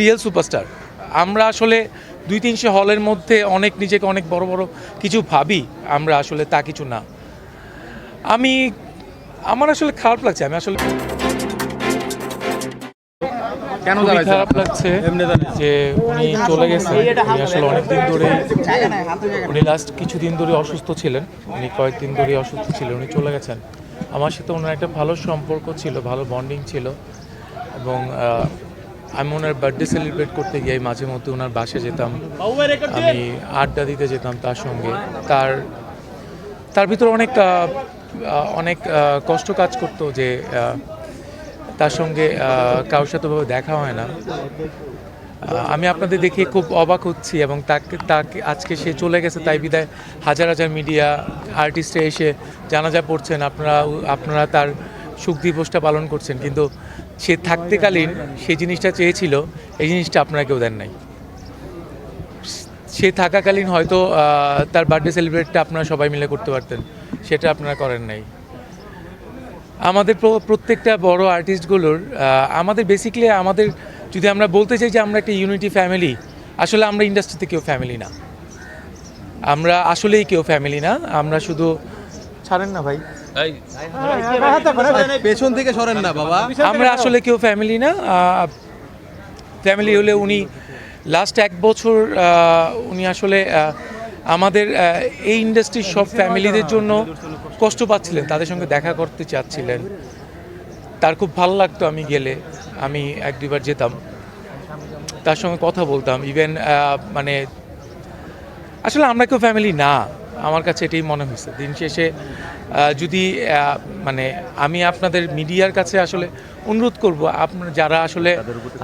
Real superstar আমরা আসলে দুই তিনশো হলের মধ্যে অনেক নিজেকে অনেক বড় বড় কিছু ভাবি আমরা আসলে তা কিছু না। আমি আমার আসলে খারাপ লাগছে আমি আসলে কেন খারাপ লাগছে যে উনি চলে গেছেন উনি আসলে অনেক দিন ধরে উনি লাস্ট কিছুদিন ধরে অসুস্থ ছিলেন উনি কয়েকদিন ধরে অসুস্থ ছিলেন উনি চলে গেছেন। আমার সাথে ওনার একটা ভালো সম্পর্ক ছিল ভালো বন্ডিং ছিল এবং আমি ওনার বার্থডে সেলিব্রেট করতে গিয়ে মাঝে মধ্যে ওনার বাসে যেতাম। আমি আড্ডা দিতে যেতাম তার সঙ্গে। তার তার ভিতরে অনেক অনেক কষ্ট কাজ করতো যে তার সঙ্গে কারোর সাথে ওভাবে দেখা হয় না। আমি আপনাদের দেখে খুব অবাক হচ্ছি এবং তাকে তাকে আজকে সে চলে গেছে, তাই বিদায়। হাজার হাজার মিডিয়া আর্টিস্টে এসে জানাজা পড়ছেন। আপনারা আপনারা তার সুখ দিবসটা পালন করছেন, কিন্তু সে থাকতেকালীন সেই জিনিসটা চেয়েছিল, এই জিনিসটা আপনারা কেউ দেন নাই। সে থাকাকালীন হয়তো তার বার্থডে সেলিব্রেটটা আপনারা সবাই মিলে করতে পারতেন, সেটা আপনারা করেন নাই। আমাদের প্রত্যেকটা বড় আর্টিস্টগুলোর আমাদের বেসিক্যালি আমাদের, যদি আমরা বলতে চাই যে আমরা একটা ইউনিটি ফ্যামিলি আসলে আমরা ইন্ডাস্ট্রিতে কেউ ফ্যামিলি না। আমরা আসলেই কেউ ফ্যামিলি না, আমরা শুধু ছাড়েন না ভাই। পেছন থেকে সরেন না বাবা। আমরা আসলে কেউ ফ্যামিলি না ফ্যামিলি হলে উনি লাস্ট এক বছর উনি আসলে আমাদের এই ইন্ডাস্ট্রির সব ফ্যামিলিদের জন্য কষ্ট পাচ্ছিলেন তাদের সঙ্গে দেখা করতে চাচ্ছিলেন। তার খুব ভালো লাগতো আমি গেলে আমি এক দুবার যেতাম। তার সঙ্গে কথা বলতাম ইভেন মানে আসলে আমরা কেউ ফ্যামিলি না। আমার কাছে এটাই মনে হয়েছে। দিন শেষে যদি মানে আমি আপনাদের মিডিয়ার কাছে আসলে অনুরোধ করব আপনার যারা আসলে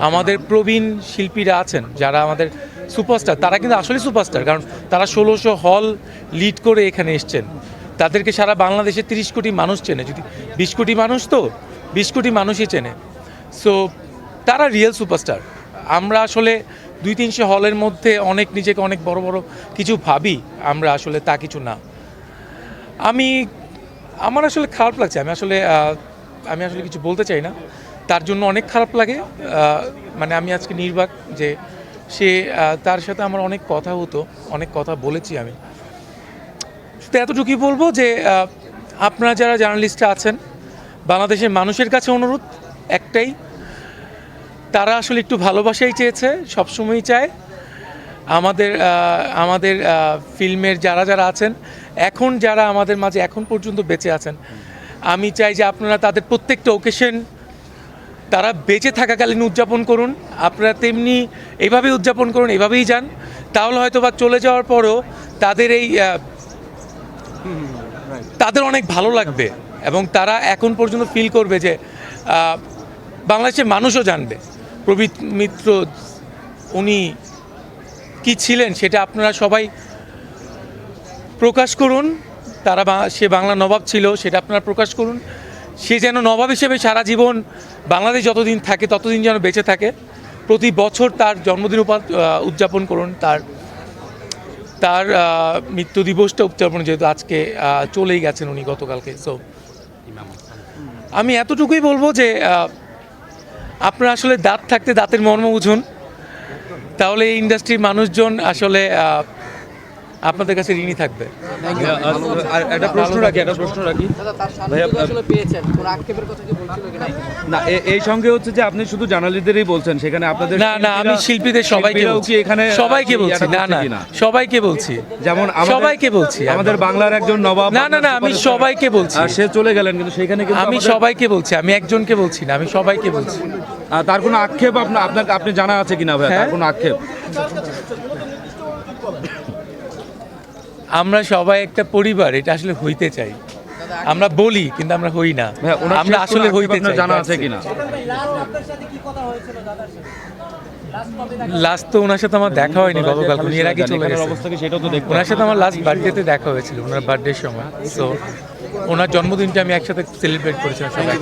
আমাদের প্রবীণ শিল্পীরা আছেন যারা আমাদের সুপারস্টার তারা কিন্তু আসলে সুপারস্টার কারণ তারা ষোলোশো হল লিড করে এখানে এসছেন। তাদেরকে সারা বাংলাদেশে তিরিশ কোটি মানুষ চেনে যদি বিশ কোটি মানুষ তো বিশ কোটি মানুষই চেনে। সো তারা রিয়েল সুপারস্টার আমরা আসলে দুই তিনশো হলের মধ্যে অনেক নিজেকে অনেক বড় বড় কিছু ভাবি, আমরা আসলে তা কিছু না। আমি, আমার আসলে খারাপ লাগছে, আমি আসলে আমি আসলে কিছু বলতে চাই না। তার জন্য অনেক খারাপ লাগে মানে আমি আজকে নির্বাক যে সে তার সাথে আমার অনেক কথা হতো, অনেক কথা বলেছি আমি। শুধু এতটুকুই বলব যে আপনারা যারা জার্নালিস্টরা আছেন, বাংলাদেশের মানুষের কাছে অনুরোধ, একটাই তারা আসলে একটু ভালোবাসাই চেয়েছে, সবসময়ই চায়। আমাদের আমাদের ফিল্মের যারা যারা আছেন, এখন যারা আমাদের মাঝে এখন পর্যন্ত বেঁচে আছেন, আমি চাই যে আপনারা তাদের প্রত্যেকটা ওকেশন তারা বেঁচে থাকাকালীন উদযাপন করুন। আপনারা তেমনি এইভাবেই উদযাপন করুন, এভাবেই যান। তাহলে হয়তো বা চলে যাওয়ার পরও তাদের এই তাদের অনেক ভালো লাগবে এবং তারা এখন পর্যন্ত ফিল করবে যে বাংলাদেশের মানুষও জানবে। প্রবীত মিত্র উনি কি ছিলেন সেটা আপনারা সবাই প্রকাশ করুন। তারা বা- সে বাংলা নবাব ছিল সেটা আপনারা প্রকাশ করুন। সে যেন নবাব হিসেবে সারা জীবন বাংলাদেশ যতদিন থাকে ততদিন যেন বেঁচে থাকে। প্রতি বছর তার জন্মদিন উদযাপন করুন। তার তার মৃত্যু দিবসটা উদযাপন যেহেতু আজকে চলেই গেছেন উনি গতকালকে। সো আমি এতটুকুই বলব যে আপনারা আসলে দাঁত থাকতে দাঁতের মর্ম বুঝুন। তাহলে এই ইন্ডাস্ট্রির মানুষজন আসলে আপনাদের কাছে ঋণী থাকবে। আর একটা প্রশ্ন রাখি একটা প্রশ্ন রাখি। না এ- এই সঙ্গে হচ্ছে যে আপনি শুধু জার্নালিস্টদেরই বলছেন সেখানে আপনাদের না না আমি শিল্পীদের সবাইকে বলছি। এখানে সবাইকে বলছি না না সবাইকে বলছি। যেমন আমাদের- সবাইকে বলছি। আমাদের বাংলার একজন নবাব না না না আমি সবাইকে বলছি। আর সে চলে গেলেন কিন্তু সেখানে কিন্তু আমি সবাইকে বলছি আমি একজনকে বলছি না আমি সবাইকে বলছি। তার কোনো আক্ষেপ আপনার আপনার আপনি জানা আছে কিনা ভাই তার হ্যাঁ? কোনো আক্ষেপ? আমরা সবাই একটা পরিবার এটা আসলে হইতে চাই। আমরা বলি কিন্তু আমরা হই না। ওনার আমরা আসলে হইতে চাই জানা আছে কিনা? লাস্ট তো ওনার সাথে আমার দেখা হয়নি গতকাল উনি এর আগে চলে গেছে। অবস্থা কি সেটাও তো দেখব ওনার সাথে আমার লাস্ট বার্থডেতে দেখা হয়েছিল ওনার বার্থডের সময়। সো ওনার জন্মদিনটা আমি একসাথে সেলিব্রেট করেছিলাম সবাই।